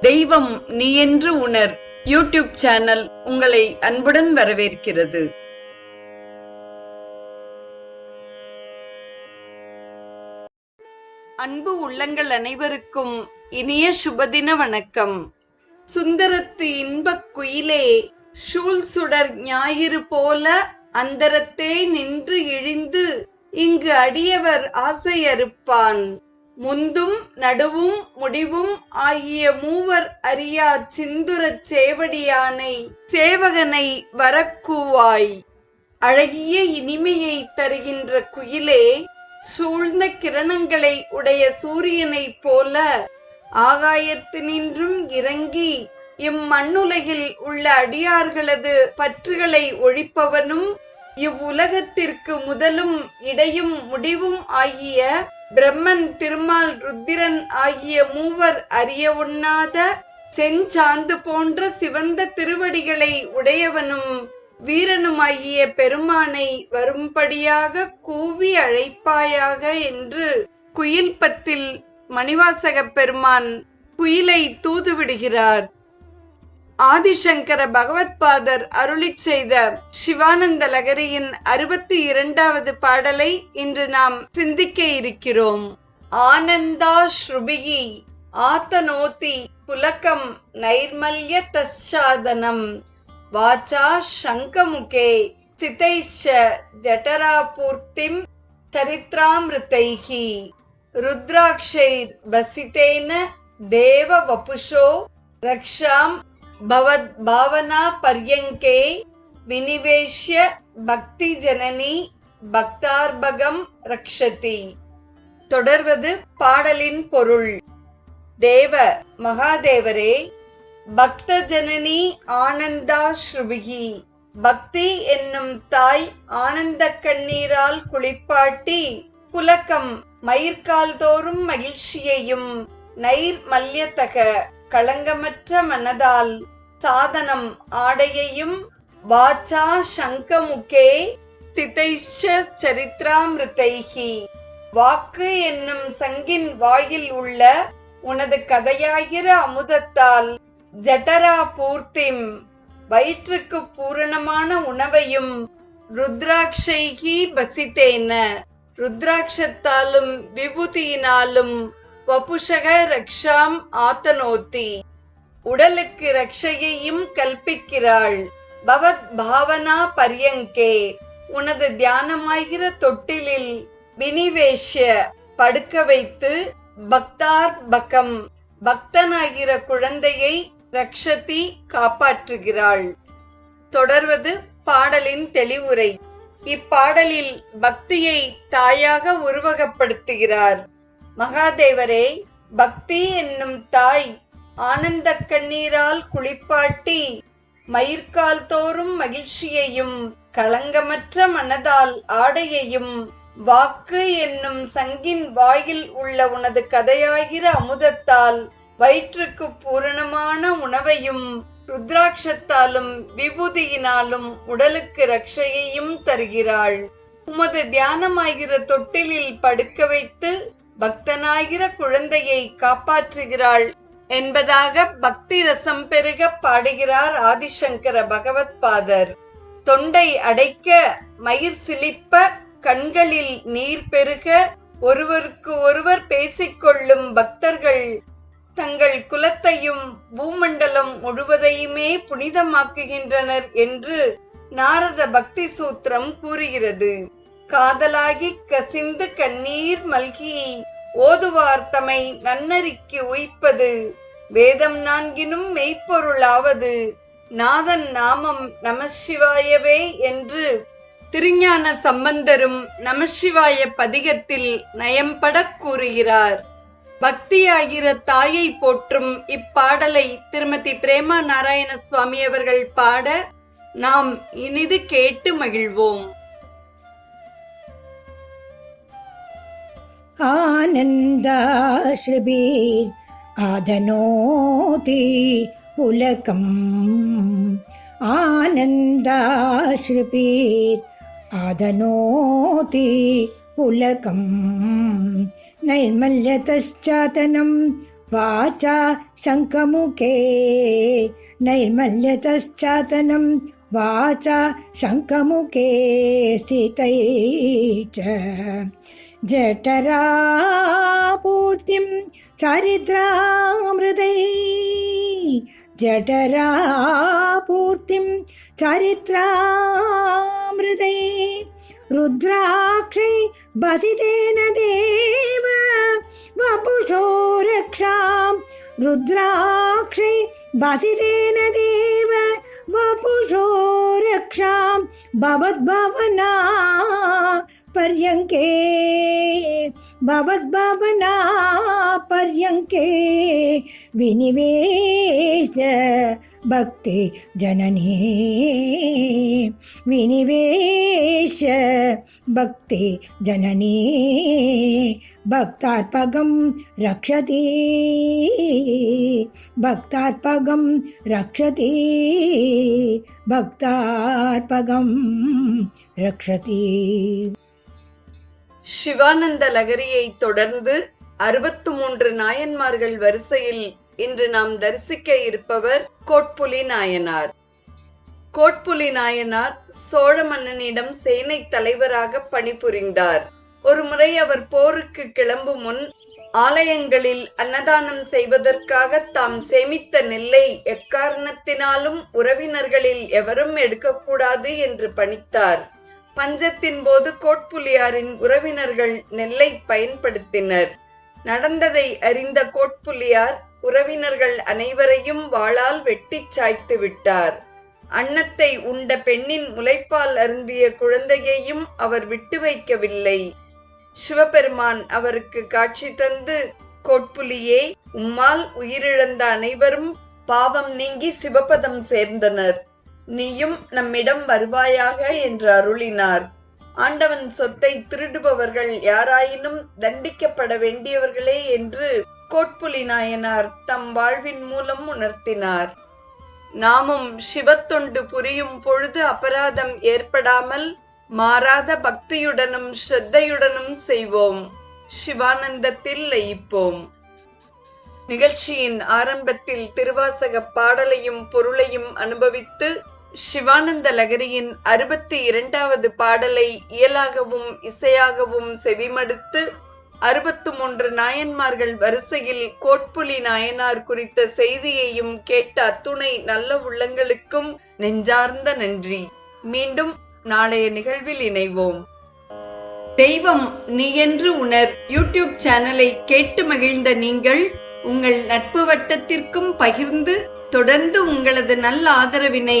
தெய்வம் நீ என்று உணர். யூடியூப் சேனல் உங்களை அன்புடன் வரவேற்கிறது. அன்பு உள்ளங்கள் அனைவருக்கும் இனிய சுபதின வணக்கம். சுந்தரத்து இன்பக் குயிலே ஷூல் சுடர் ஞாயிறு போல அந்தரத்தே நின்று இழிந்து இங்கு அடியவர் ஆசையறுப்பான். முந்தும் நடுவும் முடிவும் ஆகிய மூவர் அறியா சிந்துரச் சேவடியானை சேவகனை வரக்கூவாய். அழகிய இனிமையை தருகின்ற குயிலே சூழ்ந்த கிரணங்களை உடைய சூரியனைப் போல ஆகாயத்தினின்றும் இறங்கி இம்மண்ணுலகில் உள்ள அடியார்களது பற்றுகளை ஒழிப்பவனும் இவ்வுலகத்திற்கு முதலும் இடையும் முடிவும் ஆகிய பிரம்மன் திருமால் ருத்திரன் ஆகிய மூவர் அறிய உண்ணாத செஞ்சாந்து போன்ற சிவந்த திருவடிகளை உடையவனும் வீரனுமாகிய பெருமானை வரும்படியாக கூவி அழைப்பாயாக என்று குயில்பத்தில் மணிவாசகப் பெருமான் குயிலை தூதுவிடுகிறார். ஆதிசங்கர பகவத்பாதர் அருளி செய்த சிவானந்த லகரியின் அறுபத்தி இரண்டாவது பாடலை இன்று நாம் சிந்திக்க இருக்கிறோம். ஆனந்தா ஸ்ருபிகி ஆத்தனோதி புலக்கம் நைர்மல்ய தச்சாதனம். வாச்சா சங்கமுகே சிதைஷ ஜட்டராபூர்த்திம் சரித்ராமிருத்தைகி ருத்ராட்சை வசித்தேன தேவ வபுஷோ ரக்ஷாம் பவத் பாவனா பர்யங்கே வினிவேஷ்ய பக்தி ஜனனி பக்தார்பகம் ரக்ஷதி தொடர்வது பாடலின் பொருள். தேவ மகாதேவரே பக்த ஜனனி ஆனந்தா ஸ்ருபிகி பக்தி என்னும் தாய் ஆனந்த கண்ணீரால் குளிப்பாட்டி புலக்கம் மயிர்கால்தோறும் மகிழ்ச்சியையும் நைர் மல்யத்தக களங்கமற்ற மனதால் சாதனம் ஆடையையும் வாச்சா சங்கமுகே திதைஷ சரித்ராமிருதைகி வாக்கு என்னும் சங்கின் வாயில் உள்ள உனது கதையாகிற அமுதத்தால் ஜட்டரா பூர்த்திம். வயிற்றுக்கு பூரணமான உணவையும் ருத்ராட்சைகி பசித்தேன ருத்ராட்சத்தாலும் விபூதியினாலும் வபுஷக ரக்ஷாம் ஆத்தனோத்தி. உடலுக்கு ரக்ஷையையும் கல்பிக்கிறாள். பவத் பாவனா பரியங்கே. உனது தியானமாகிற தொட்டிலில் வினிவேஷ்ய படுக்க வைத்து பக்தார் பக்கம். பக்தனாகிற குழந்தையை ரக்ஷதி காப்பாற்றுகிறாள். தொடர்வது பாடலின் தெளிவுரை. இப்பாடலில் பக்தியை தாயாக உருவகப்படுத்துகிறார். மகாதேவரே பக்தி என்னும் தாய் ஆனந்த கண்ணீரால் குளிப்பாட்டி மயிர்கால் தோறும் மகிழ்ச்சியையும் களங்கமற்ற மனதால் ஆடையையும் வாக்கு என்னும் சங்கின் வாயில் உள்ள உனது கதையாகிற அமுதத்தால் வயிற்றுக்கு பூரணமான உணவையும் ருத்ராட்சத்தாலும் விபூதியினாலும் உடலுக்கு ரக்ஷையையும் தருகிறாள். உமது தியானமாகிற தொட்டிலில் படுக்க வைத்து பக்தனாகிற குழந்தையை காப்பாற்றுகிறாள் என்பதாக பக்தி ரசம் பெருக பாடுகிறார் ஆதிசங்கர பகவத் பாதர். தொண்டை அடைக்க மயிர் சிலிப்ப கண்களில் நீர் பெருக ஒருவருக்கு ஒருவர் பேசிக்கொள்ளும் பக்தர்கள் தங்கள் குலத்தையும் பூமண்டலம் முழுவதையுமே புனிதமாக்குகின்றனர் என்று நாரத பக்தி சூத்திரம் கூறுகிறது. காதலாகி கசிந்து கண்ணீர் மல்கி ஓதுவார் தமை நன்னறிக்கு உய்ப்பது. வேதம் நான்கினும் மெய்ப்பொருளாவது நாதன் நாமம் நமசிவாயவே என்று திருஞான சம்பந்தரும் நமசிவாய பதிகத்தில் நயம்படக் கூறுகிறார். பக்தியாகிற தாயை போற்றும் இப்பாடலை திருமதி பிரேமா நாராயண சுவாமி அவர்கள் பாட நாம் இனிது கேட்டு மகிழ்வோம். आनन्दाश्रुभिर् आदनोति पुलकम् आनन्दाश्रुभिर् आदनोति पुलकम् नैर्मल्यतश्चातनं वाचा शङ्खमुखे नैर्मल्यतश्चातनं वाचा शङ्खमुखे स्थितै च जठरापूर्तिं चारिद्रामृदै जठरापूर्तिं चारित्रामृदै रुद्राक्षै बसितेन देव वपुषो रक्षां रुद्राक्षै बसितेन देव वपुषो रक्षां भवद्भवना पर्यङ्के भवद्भवना पर्यङ्के विनिवेश भक्ति जननी। विनिवेश भक्ति जननी। भक्तार्पगं रक्षति। भक्तार्पगं रक्षति। भक्तार्पगं रक्षति। சிவானந்த லகரியை தொடர்ந்து அறுபத்து மூன்று நாயன்மார்கள் வரிசையில் இன்று நாம் தரிசிக்க இருப்பவர் கோட்புலி நாயனார். கோட்புலி நாயனார் சோழ மன்னனிடம் சேனை தலைவராக பணிபுரிந்தார். ஒருமுறை அவர் போருக்கு கிளம்பும் முன் ஆலயங்களில் அன்னதானம் செய்வதற்காக தாம் சேமித்த நெல்லை எக்காரணத்தினாலும் உறவினர்களில் எவரும் எடுக்கக்கூடாது என்று பணித்தார். பஞ்சத்தின் போது கோட்புலியாரின் உறவினர்கள் நெல்லை பயன்படுத்தினர். நடந்ததை அறிந்த கோட்புலியார் உறவினர்கள் அனைவரையும் வாளால் வெட்டிச் சாய்த்து விட்டார். அன்னத்தை உண்ட பெண்ணின் முளைப்பால் அருந்திய குழந்தையையும் அவர் விட்டு வைக்கவில்லை. சிவபெருமான் அவருக்கு காட்சி தந்து கோட்புலியே உம்மால் உயிரிழந்த அனைவரும் பாவம் நீங்கி சிவபதம் சேர்ந்தனர். நீயும் நம்மிடம் வருவாயாக என்று அருளினார். ஆண்டவன் சொத்தை திருடுபவர்கள் யாராயினும் தண்டிக்கப்பட வேண்டியவர்களே என்று கோட்புலி நாயனார் தம் வாழ்வின் மூலம் உணர்த்தினார். நாமும் சிவத்தொண்டு புரியும் பொழுது அபராதம் ஏற்படாமல் மாறாத பக்தியுடனும் ஸ்ரத்தையுடனும் செய்வோம். சிவானந்தத்தில் லயிப்போம். நிகழ்ச்சியின் ஆரம்பத்தில் திருவாசக பாடலையும் பொருளையும் அனுபவித்து சிவானந்த லகரியின் அறுபத்தி இரண்டாவது பாடலை இயலாகவும் இசையாகவும் செவிமடுத்து அறுபத்து மூன்று நாயன்மார்கள் வரிசையில் கோட்புலி நாயனார் குறித்த செய்தியையும் கேட்ட அத்துணை நல்ல உள்ளங்களுக்கும் நெஞ்சார்ந்த நன்றி. மீண்டும் நாளைய நிகழ்வில் இணைவோம். தெய்வம் நீ என்று உணர் யூடியூப் சேனலை கேட்டு மகிழ்ந்த நீங்கள் உங்கள் நட்பு வட்டத்திற்கும் பகிர்ந்து தொடர்ந்து உங்களது நல்ல ஆதரவினை